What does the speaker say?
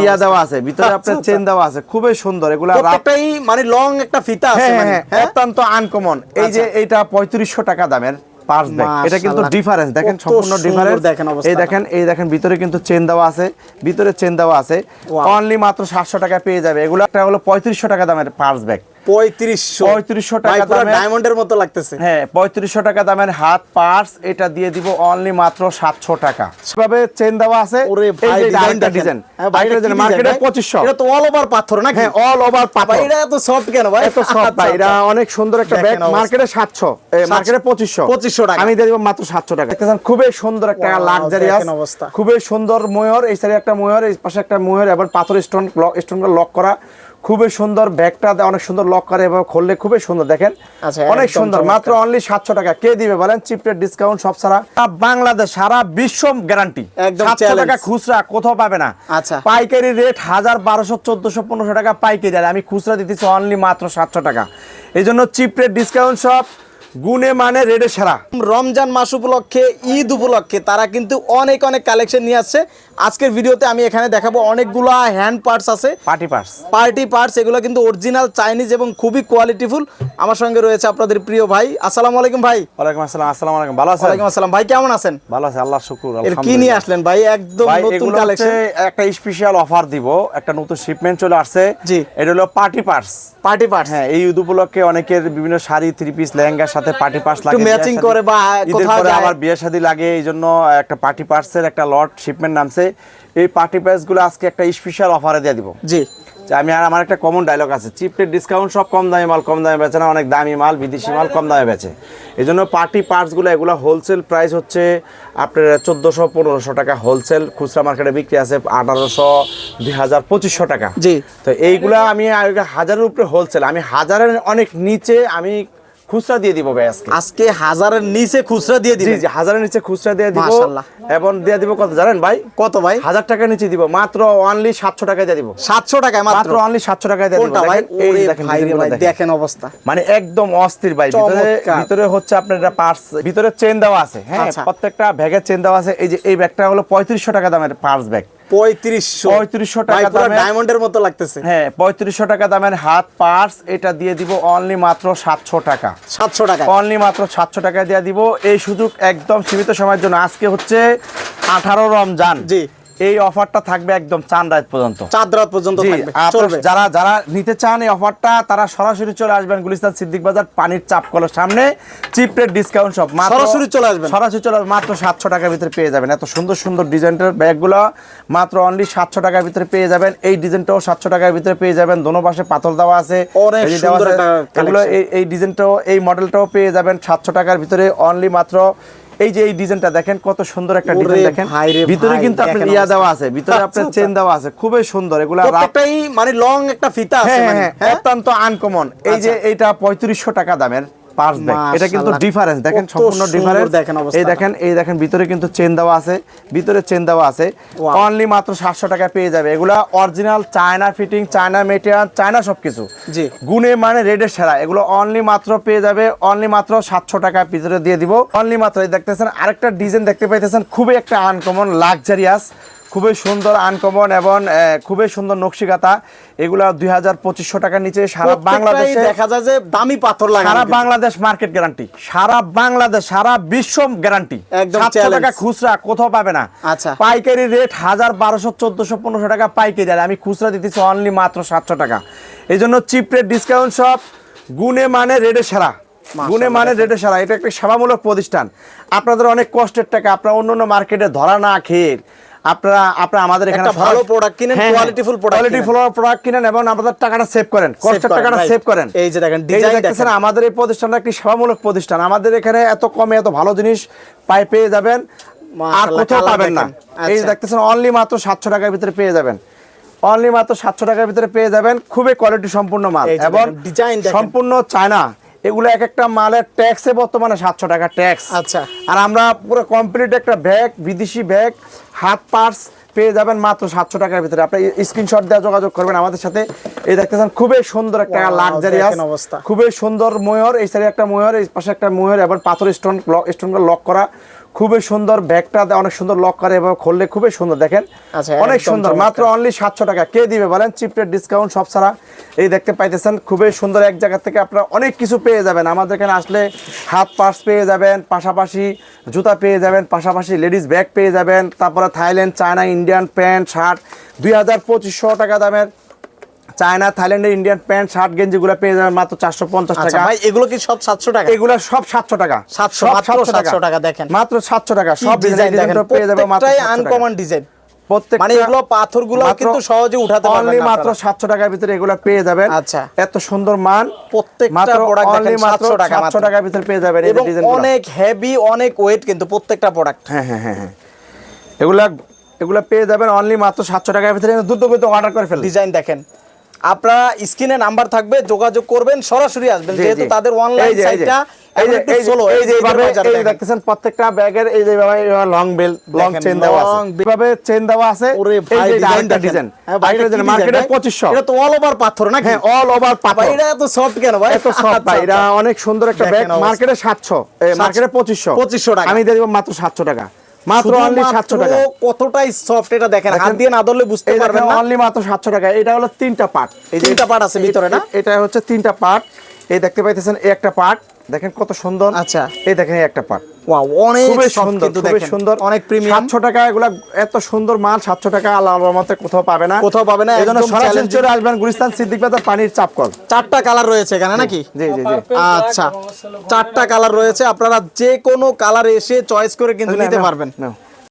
ইয়া দেওয়া আছে ভিতরে আচ্ছা, আপনার আচ্ছা। চেন দেওয়া আছে খুবই সুন্দর এগুলা প্রত্যেকটাই মানে লং একটা ফিতা আছে হ্যাঁ মানে, হ্যাঁ হ্যাঁ? অত্যন্ত আনকমন এই যে এটা পঁয়ত্রিশশো টাকা দামের পার্স ব্যাগ এটা কিন্তু ডিফারেন্স দেখেন সম্পূর্ণ ডিফারেন্স দেখেন এই দেখেন এই দেখেন ভিতরে কিন্তু চেন দেওয়া আছে ভিতরে চেন দেওয়া আছে. অনলি মাত্র সাতশো টাকা পেয়ে যাবে। এগুলো একটা হলো পঁয়ত্রিশশো টাকা দামের পার্স ব্যাগ পঁয়ত্রিশশো। 3500 টাকা ভাই, দামের- ডায়মন্ডের মতো লাগতেছে। হ্যাঁ পঁয়ত্রিশশো টাকা দামের হাত পার্স এটা দিয়ে দিব অনলি মাত্র সাতশো টাকা। সেভাবে চেন দেওয়া আছে? ডিজাইন হ্যাঁ ভাই এটা কি মার্কেটে পঁচিশশো। এটা তো অল ওভার পাথর নাকি? হ্যাঁ অল ওভার পাথর। এটা এত সফট কেন ভাই? এত সফট ভাই আচ্ছা, এটা আচ্ছা। অনেক সুন্দর একটা ব্যাগ মার্কেটে সাতশো। মার্কেটে পঁচিশশো। 2500 টাকা। আমি দিয়ে দিব মাত্র সাতশো টাকা। দেখতেছেন খুবই সুন্দর একটা লাক্সারিয়াস অবস্থা। খুবই সুন্দর ময়ূর। এই সাইডে একটা ময়ূর এই পাশে একটা ময়ূর এবার পাথর স্টোন স্টোন লক করা। খুবই সুন্দর ব্যাগটা অনেক সুন্দর লক করে এভাবে খুললে খুবই সুন্দর দেখেন? আচ্ছা, অনেক সুন্দর মাত্র অনলি সাতশো টাকা। কে দিবে বলেন? চিপটের ডিসকাউন্ট সব সারা বাংলাদেশ সারা বিশ্ব গ্যারান্টি সাতশো। টাকা খুচরা কোথাও পাবে না। আচ্ছা। পাইকারি রেট হাজার বারোশো চোদ্দশো পনেরোশো টাকা পাইকারি। আমি খুচরা দিতেছি অনলি মাত্র সাতশো টাকা। এই জন্য চিপটের ডিসকাউন্ট সব গুণে মানে রেটে সেরা। রমজান মাস উপলক্ষে ঈদ উপলক্ষে তারা কিন্তু অনেক অনেক কালেকশন নিয়ে আসছে। আজকের ভিডিওতে আমি এখানে দেখাবো অনেকগুলো হ্যান্ড পার্টস আছে। পার্টি পার্স পার্টি পার্টস এগুলো কিন্তু অরিজিনাল চাইনিজ এবং খুবই কোয়ালিটিফুল আমার সঙ্গে রয়েছে আপনাদের প্রিয় ভাই। আসসালামু আলাইকুম ভাই। ওয়ালাইকুম আসসালাম আসসালামু আলাইকুম। ভালো আছেন? ওয়ালাইকুম আসসালাম। ভাই কেমন আছেন? ভালো আছে আল্লাহ শুকুর এর কি নিয়ে আসলেন ভাই? একদম নতুন কালেকশন একটা স্পেশাল অফার দিব। একটা নতুন শিপমেন্ট চলে আসছে। জি। এটা হলো পার্টি পার্স পার্টি পার্টস হ্যাঁ এই ঈদ উপলক্ষে অনেকের বিভিন্ন শাড়ি থ্রি পিস লেহেঙ্গার সাথে পার্টি পার্স লাগে শাদী- করে বা কোথাও যায়। আমার বিয়ে শাদী লাগে এই জন্য একটা পার্টি পার্সের একটা লট শিপমেন্ট নামছে। এই পার্টি পার্সগুলো আজকে একটা স্পেশাল অফারে দিয়ে দিব। জি। আমি আর আমার একটা কমন ডায়লগ আছে চিপ রেট ডিসকাউন্ট সব কম দামি মাল কম দামে বেচে না অনেক দামি মাল বিদেশি মাল কম দামে বেচে। এই জন্য পার্টি পার্টসগুলো এগুলো হোলসেল প্রাইস হচ্ছে আপনার চোদ্দোশো পনেরোশো টাকা হোলসেল খুচরা মার্কেটে বিক্রি আছে আঠারোশো দুই হাজার পঁচিশশো টাকা। জি। তো এইগুলা আমি হাজারের উপরে হোলসেল আমি হাজারের অনেক নিচে আমি খুচরা দিয়ে দিব ভাই আজকে। আজকে হাজারের নিচে খুচরা দিয়ে জি দিবেন। জি হাজারের নিচে খুচরা দিয়ে দিব। মাশাআল্লাহ। এবং দিয়ে দিব কত জানেন ভাই? কত ভাই? হাজার নিচে দিব। মাত্র অনলি সাতশো টাকায় দিয়ে দিব। সাতশো টাকায় মাত্র? অনলি সাতশো টাকায় দিয়ে দিব। কোনটা ভাই? এই দেখেন দেখেন। অবস্থা। মানে একদম অস্থির ভাই। ভিতরে ভিতরে হচ্ছে আপনার এটা পার্স ভিতরে চেন দেওয়া আছে। হ্যাঁ আচ্ছা। প্রত্যেকটা ব্যাগের চেন দেওয়া আছে। এই যে এই ব্যাগটা হলো পঁয়ত্রিশশো টাকা দামের পার্স ব্যাগ পঁয়ত্রিশশো। 3500 টাকা দামের- ডায়মন্ডের মতো লাগতেছে। হ্যাঁ পঁয়ত্রিশশো টাকা দামের হাত পার্স এটা দিয়ে দিব অনলি মাত্র সাতশো টাকা। সাতশো টাকা। অনলি মাত্র সাতশো টাকা দিয়ে দিব। এই সুযোগ একদম সীমিত সময়ের জন্য। আজকে হচ্ছে আঠারো রমজান। জি। এই অফারটা থাকবে একদম চান রাত পর্যন্ত। চাঁদ রাত পর্যন্ত যারা যারা নিতে চান এই অফারটা তারা সরাসরি চলে আসবেন গুলিস্তান সিদ্দিক বাজার পানির চাপ কলের সামনে। চিপ রেট ডিসকাউন্ট সব সরাসরি চলে আসবেন। সরাসরি চলে আসবেন মাত্র সাতশো টাকার ভিতরে পেয়ে যাবেন। এত সুন্দর সুন্দর ডিজাইনের ব্যাগগুলো মাত্র অনলি সাতশো টাকার ভিতরে পেয়ে যাবেন। এই ডিজাইনটাও সাতশো টাকার ভিতরে পেয়ে যাবেন। দোনো পাশে পাথর দেওয়া আছে। এগুলো এই ডিজাইনটাও এই মডেলটাও পেয়ে যাবেন সাতশো টাকার ভিতরে। অনলি মাত্র এই যে এই ডিজাইনটা দেখেন কত সুন্দর একটা ডিজাইন দেখেন। ভিতরে কিন্তু আপনার ইয়া দেওয়া আছে ভিতরে আপনার আচ্ছা, চেন আচ্ছা। দেওয়া আছে খুবই সুন্দর। এগুলো প্রত্যেকটাই মানে লং একটা ফিতা আছে হ্যাঁ মানে, হ্যাঁ হ্যাঁ? অত্যন্ত আনকমন এই যে এটা 3500 টাকা দামের। পার্স ব্যাগ এটা কিন্তু ডিফারেন্স দেখেন সম্পূর্ণ ডিফারেন্স দেখেন এই দেখেন এই দেখেন ভিতরে কিন্তু চেন দেওয়া আছে। ভিতরে চেন দেওয়া আছে। অনলি মাত্র সাতশো টাকা পেয়ে যাবে। এগুলা original China fitting China material China সবকিছু। জি। গুণে মানে রেডের সেরা। এগুলো অনলি মাত্র পেয়ে যাবে অনলি মাত্র সাতশো টাকা ভিতরে দিয়ে দিব। অনলি মাত্র এই দেখতেছেন আরেকটা ডিজাইন দেখতে পাইতেছেন। খুবই একটা আনকমন লাক্সারিয়াস খুবই সুন্দর আনকমন এবং খুবই সুন্দর নকশিকাতা। এগুলো দুই হাজার পঁচিশশো টাকার নিচে সারা বাংলাদেশে দেখা যায় যে দামি পাথর লাগে সারা বাংলাদেশ মার্কেট গ্যারান্টি সারা বাংলাদেশ সারা বিশ্ব গ্যারান্টি সাতশো টাকা খুচরা কোথাও পাবে না। আচ্ছা। পাইকারি রেট হাজার বারোশো চোদ্দশো পনেরোশো টাকা পাইকারি। আর আমি খুচরা দিতেছি অনলি মাত্র সাতশো টাকা। এই জন্য চিপ রেট ডিসকাউন্ট সব গুণে মানে রেটে সারা। গুণে মানে রেটে সারা। এটা একটা সেবামূলক প্রতিষ্ঠান। আপনাদের অনেক কষ্টের টাকা। আপনারা অন্য অন্য মার্কেটে ধরা না খেয়ে আপনারা আপনারা আমাদের এখানে ভালো product কিনেন, product কোয়ালিটি কিনেন। প্রোডাক্ট কিনেন এবং আপনাদের টাকাটা সেভ করেন। কষ্টের টাকাটা সেভ করেন। এই যে দেখেন, দেখতেছেন দেখেন। আমাদের এই প্রতিষ্ঠানটা একটি সেবামূলক প্রতিষ্ঠান। আমাদের এখানে এত কমে এত ভালো জিনিস পাই পেয়ে যাবেন। আর কোথাও পাবেন না। এই আচ্ছা। দেখতেছেন অনলি মাত্র সাতশো টাকার ভিতরে পেয়ে যাবেন। অনলি মাত্র সাতশো টাকার ভিতরে পেয়ে যাবেন। খুবই কোয়ালিটি সম্পূর্ণ মাল এবং দেখেন। সম্পূর্ণ চায়না। এগুলো এক একটা মালের ট্যাক্সে বর্তমানে সাতশো টাকা ট্যাক্স আচ্ছা। আর আমরা পুরো কমপ্লিট একটা ব্যাগ বিদেশি ব্যাগ হাত পার্স পেয়ে যাবেন মাত্র সাতশো টাকার ভিতরে। আপনি স্ক্রিনশট দেওয়া যোগাযোগ করবেন আমাদের সাথে। এই দেখতেছেন খুবই সুন্দর একটা লাক্সারিয়াস অবস্থা। খুবই সুন্দর ময়ূর। এই সাইডে একটা ময়ূর এই পাশে একটা ময়ূর এবার পাথর স্টোন স্টোন লক করা। খুবই সুন্দর ব্যাগটা অনেক সুন্দর লক করে খুললে খুবই সুন্দর দেখেন? আচ্ছা, অনেক সুন্দর মাত্র অনলি সাতশো টাকা। কে দিবে বলেন? চিপটের ডিসকাউন্ট সব ছাড়া। এই দেখতে পাইতেছেন খুবই সুন্দর এক জায়গা থেকে আপনারা অনেক কিছু পেয়ে যাবেন। আমাদের এখানে আসলে হাত পার্স পেয়ে যাবেন পাশাপাশি জুতা পেয়ে যাবেন পাশাপাশি লেডিস ব্যাগ পেয়ে যাবেন তারপরে Thailand China Indian pant shirt দুই হাজার পঁচিশশো টাকা দামের চায়না থাইল্যান্ডের ইন্ডিয়ান প্যান্ট শার্ট গেঞ্জিগুলো পেয়ে যাবেন মাত্র চারশো পঞ্চাশ আচ্ছা টাকা। ভাই এগুলো কি সব সাতশো টাকা? এগুলা সব সাতশো টাকা। 700 মাত্র 700 টাকা। দেখেন। মাত্র সাতশো টাকা। সব ডিজাইন দেখেন পেয়ে যাবে মাত্র 700। আনকমন ডিজাইন প্রত্যেকটা মানে এগুলো পাথরগুলো কিন্তু সহজে উঠাতে পারবেন না মাত্র আপনারা। সাতশো টাকার ভিতরে এগুলো পেয়ে যাবেন। আচ্ছা। এত সুন্দর মান। প্রত্যেকটা product দেখেন মাত্র 700 টাকা সাতশো মাত্র। টাকার ভিতরে পেয়ে যাবেন এই এবং ডিজাইন অনেক হেভি অনেক ওয়েট কিন্তু প্রত্যেকটা প্রোডাক্ট হ্যাঁ হ্যাঁ হ্যাঁ হ্যাঁ। এগুলা এগুলা পেয়ে যাবেন অনলি মাত্র সাতশো টাকার ভিতরে। দ্রুত দ্রুত অর্ডার করে ফেলুন ডিজাইন দেখেন। আপনারা স্ক্রিনে নাম্বার থাকবে যোগাযোগ করবেন সরাসরি আসবেন। যেহেতু তাদের অনলাইন সাইটটা এই যে, এই যে, এই যে এইভাবে এই যে দেখতেছেন প্রত্যেকটা ব্যাগের এই যে লং বেল লং চেন দেওয়া আছে। এইভাবে চেন দেওয়া আছে। ওরে ভাই যে ডিজাইন মার্কেটে পঁচিশশো। এটা তো অল ওভার পাথর নাকি? হ্যাঁ অল ওভার ভাই পাথর। এটা এত সফট কেন ভাই? এত সব ভাই এটা অনেক সুন্দর একটা ব্যাগ মার্কেটে সাতশো। মার্কেটে পঁচিশশো। 2500 টাকা। আমি দিয়ে দেবো মাত্র সাতশো টাকা। মাত্র অনলি সাতশো টাকা। কতটাই সফট এটা দেখেন হাত দিয়ে না ধরলে বুঝতে পারবেন না। অনলি মাত্র সাতশো টাকা। এটা হলো তিনটা পার্ট এই তিনটা পার্ট আছে ভিতরে না? এটা হচ্ছে তিনটা পার্ট এই দেখতে পাইতেছেন এই একটা পার্ট দেখেন কত সুন্দর। আচ্ছা। এই দেখেন এই একটা পার্ট অনেক সুন্দর কিন্তু খুবই দেখেন। সুন্দর। অনেক প্রিমিয়াম টাকা এগুলা এত সুন্দর মাল সাতশো টাকা আল্লাহ কোথাও পাবে না। কোথাও পাবে না, এই জন্য সরাসরি চলে আসবেন গুলিস্তান সিদ্দিক বাজার পানির চাপকল। চারটা কালার রয়েছে এখানে নাকি? জি জি জি। আচ্ছা চারটা কালার রয়েছে। আপনারা যে কোনো কালার এসে চয়েস করে কিন্তু নিতে পারবেন।